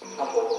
ค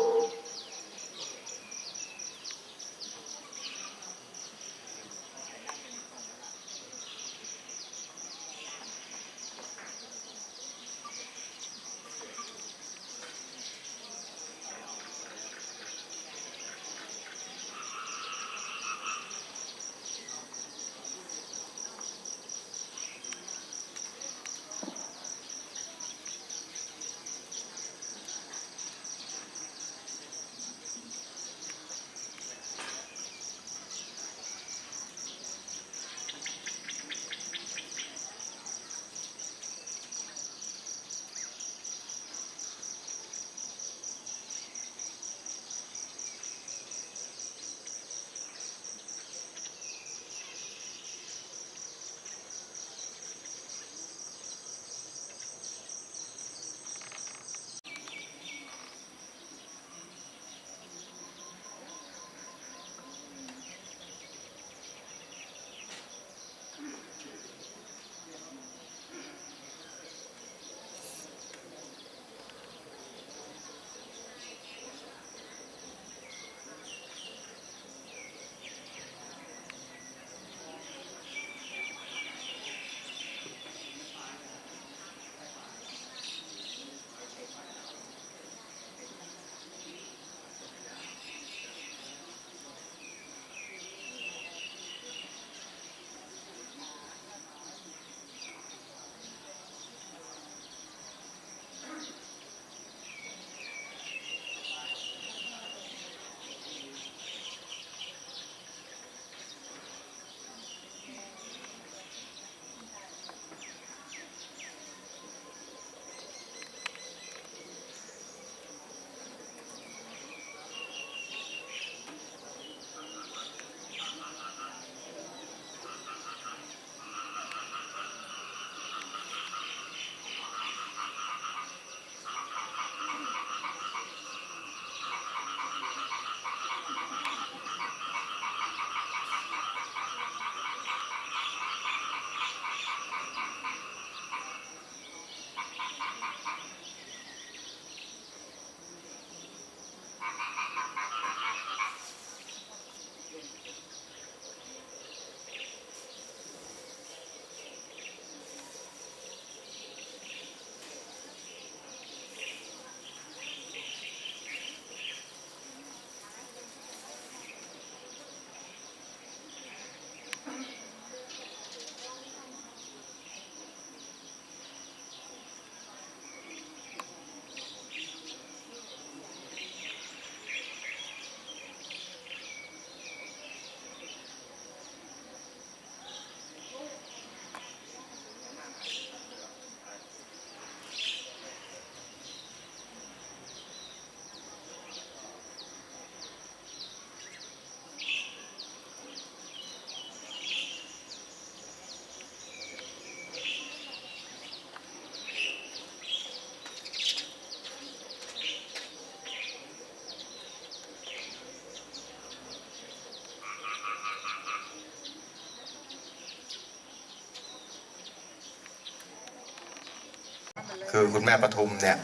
คือคุณแม่ปทุมเนี่ย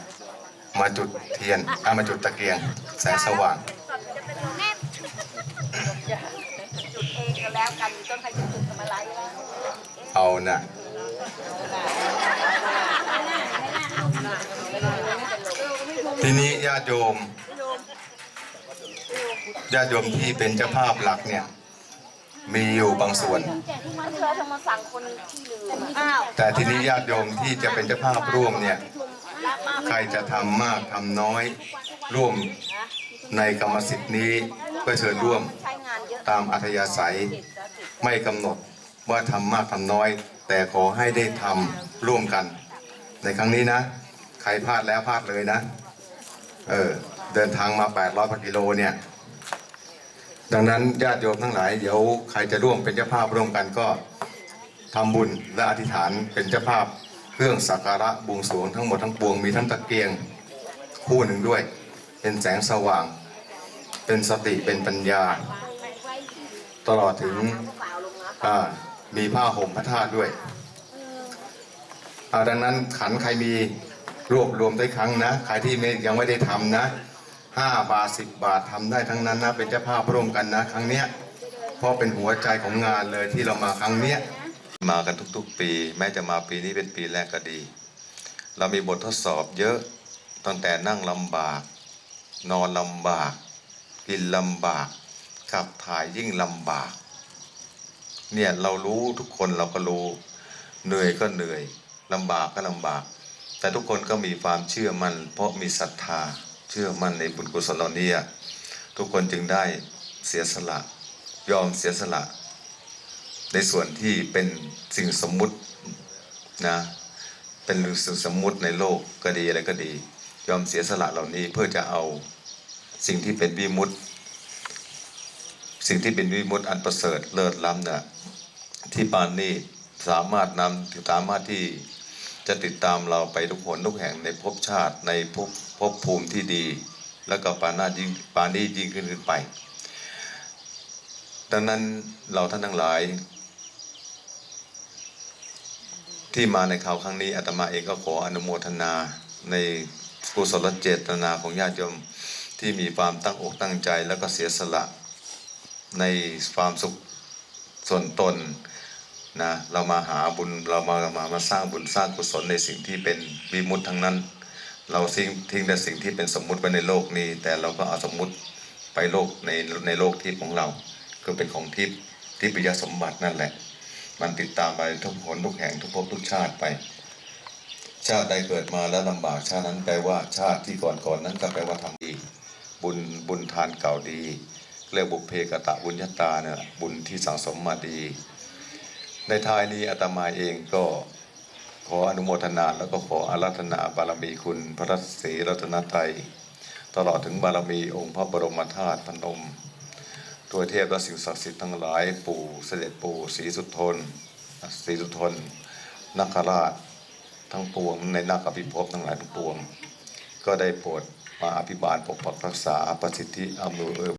มาจุดเทียนอะมาจุดตะเกียงแสงสว่างเองก็แล้วกันต้องใครจะจุดทำอะไรล่ะเอานะทีนี้ญาติโยมญาติโยมที่เป็นเจ้าภาพหลักเนี่ย มีอยู่บางส่วนเธอทำมาสั่งคนที่ลืมอ้าวแต่ทีนี้ญาติโยมที่จะเป็นเจ้าภาพร่วมเนี่ยใครจะทำมากทำน้อยร่วมในกรรมสิทธิ์นี้ก็เชิญร่วมใช้งานเยอะตามอัธยาศัย ไม่กำหนดว่าทำมากทำน้อย แต่ขอให้ได้ทำร่วมกัน ในครั้งนี้นะ ใครพลาดแล้วพลาดเลยนะ เออเดินทางมา800กว่ากิโลเนี่ย ดังนั้นญาติโยมทั้งหลายเดี๋ยวใครจะร่วมเป็นเจ้าภาพร่วมกันก็ทำบุญและอธิษฐานเป็นเจ้าภาพเครื่องสักการะบวงสรวงทั้งหมดทั้งปวงมีทั้งตะเกียงคู่หนึ่งด้วย เป็นแสงสว่าง เป็นสติเป็นปัญญา ตลอดถึงมีผ้าห่มพระธาตุด้วยดังนั้นขันใครมีรวบรวมได้ครั้งนะ ใครที่ยังไม่ได้ทำนะ ห้าบาทสิบบาททำได้ทั้งนั้นนะเป็นเจ้าภาพร่วมกันนะ ครั้งเนี้ยเพราะเป็นหัวใจของงานเลยที่เรามาครั้งเนี้ยมากันทุกๆ ปี แม้จะมาปีนี้เป็นปีแรกก็ดี เรามีบททดสอบเยอะตั้งแต่นั่งลำบาก นอนลำบาก กินลำบากขับถ่ายยิ่งลำบากเนี่ยเรารู้ทุกคนเราก็รู้เหนื่อยก็เหนื่อยลำบากก็ลำบาก แต่ทุกคนก็มีความเชื่อมั่นเพราะมีศรัทธา เชื่อมั่นในบุญกุศลเหล่านี้ทุกคนจึงได้เสียสละยอมเสียสละ ในส่วนที่เป็นสิ่งสมมุตินะเป็นสิ่งสมมุติในโลกก็ดีอะไรก็ดี ยอมเสียสละเหล่านี้เพื่อจะเอาสิ่งที่เป็นวิมุตติสิ่งที่เป็นวิมุตติอันประเสริฐเลิศล้ำเนี่ยที่ปานนี้สามารถนำสามารถที่ จะติดตามเราไปทุกคนทุกแห่งในภพชาติในภพภพภูมิที่ดี แล้วก็ปานายิ่งปานี้ยิ่งขึ้นขึ้นไป ดังนั้นเราท่านทั้งหลาย ที่มาในข่าวครั้งนี้อาตมาเองก็ขออนุโมทนาในกุศลเจตนาของญาติโยมที่มีความตั้งอกตั้งใจแล้วก็เสียสละในความสุขส่วนตน นะเรามาหาบุญเรามามามาสร้างบุญสร้างกุศลในสิ่งที่เป็นวิมุตทั้งนั้น เราทิ้งทิ้งแต่สิ่งที่เป็นสมมุติไว้ในโลกนี้ แต่เราก็เอาสมมุติไปโลกในในโลกทิพย์ของเรา คือเป็นของทิพย์ทิพยสมบัตินั่นแหละ มันติดตามไปทุกหนทุกแห่งทุกภพทุกชาติไป ชาติใดเกิดมาแล้วลำบากชาตินั้นแปลว่าชาติที่ก่อนก่อนนั้นก็แปลว่าทำดี บุญบุญทานเก่าดีเรียกบุพเพกตะบุญญาตาเนี่ยบุญที่สังสมมาดี ในท้ายนี้อาตมาเองก็ขออนุโมทนาแล้วก็ขออาราธนาบารมีคุณพระรัศรีรัตนตรัยตลอดถึงบารมีองค์พระบรมธาตุพนม ตัวเทพและสิ่งศักดิ์สิทธิ์ทั้งหลายปู่เสด็จปู่ศรีสุทนศรีสุทนนักราชทั้งปวงในนักอภิภพทั้งหลายทั้งปวง ก็ได้โปรดมาอภิบาลปกปักรักษาประสิทธิอำนวย